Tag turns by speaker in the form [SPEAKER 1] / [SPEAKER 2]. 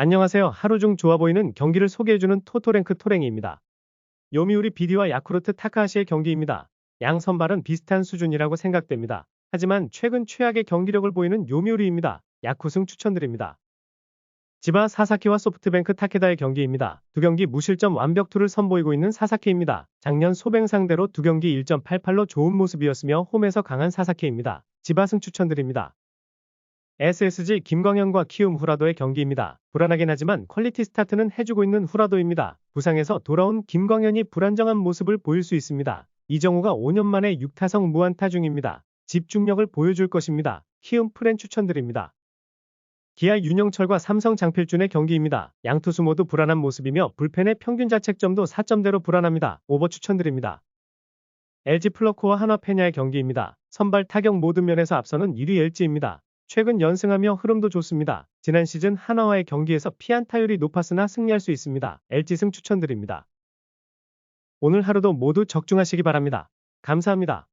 [SPEAKER 1] 안녕하세요. 하루 중 좋아 보이는 경기를 소개해주는 토토랭크 토랭이입니다. 요미우리 비디와 야쿠르트 타카하시의 경기입니다. 양 선발은 비슷한 수준이라고 생각됩니다. 하지만 최근 최악의 경기력을 보이는 요미우리입니다. 야쿠승 추천드립니다. 지바 사사키와 소프트뱅크 타케다의 경기입니다. 두 경기 무실점 완벽투를 선보이고 있는 사사키입니다. 작년 소뱅 상대로 두 경기 1.88로 좋은 모습이었으며 홈에서 강한 사사키입니다. 지바승 추천드립니다. SSG 김광현과 키움 후라도의 경기입니다. 불안하긴 하지만 퀄리티 스타트는 해주고 있는 후라도입니다. 부상에서 돌아온 김광현이 불안정한 모습을 보일 수 있습니다. 이정우가 5년 만에 6타석 무안타 중입니다. 집중력을 보여줄 것입니다. 키움 프렌 추천드립니다. 기아 윤영철과 삼성 장필준의 경기입니다. 양 투수 모두 불안한 모습이며 불펜의 평균 자책점도 4점대로 불안합니다. 오버 추천드립니다. LG 플러코와 한화 페냐의 경기입니다. 선발 타격 모든 면에서 앞서는 1위 LG입니다. 최근 연승하며 흐름도 좋습니다. 지난 시즌 한화와의 경기에서 피안타율이 높았으나 승리할 수 있습니다. LG승 추천드립니다. 오늘 하루도 모두 적중하시기 바랍니다. 감사합니다.